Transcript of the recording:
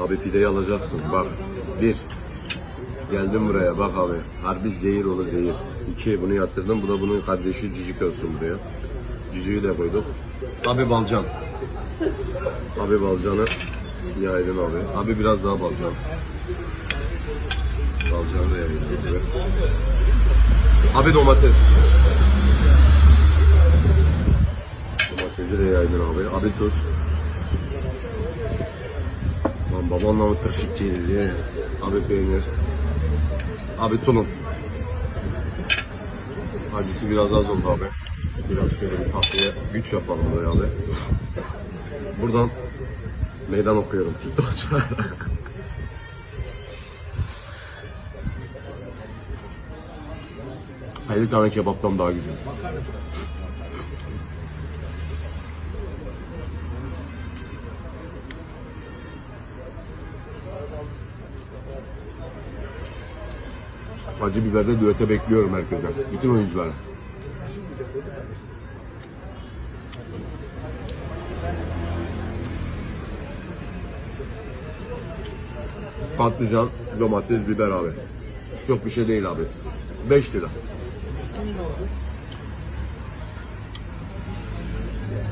Abi pideyi alacaksın. Bak. Bir. Geldim buraya bak abi. Harbi zehir oğlu zehir. İki bunu yatırdım. Bu da bunun kardeşi cücük olsun buraya. Cücüğü de koyduk. Abi balcan. Abi balcanı yaydın abi. Abi biraz daha balcan. Balcanı da yaydın abi. Abi domates. Domatesi de yaydın abi. Abi tuz. Lan babanla mı tırşıkçıydı diye. Abi peynir. Abi tulum. Acısı biraz az oldu abi. Biraz şöyle bir tatlıya güç yapalım böyle abi. Buradan meydan okuyorum TikTokçulara. Hayır tane kebaptan daha güzel. Acı biberde düete bekliyorum herkese. Bütün oyuncuları. Patlıcan, domates, biber abi. Çok bir şey değil abi. 5 lira.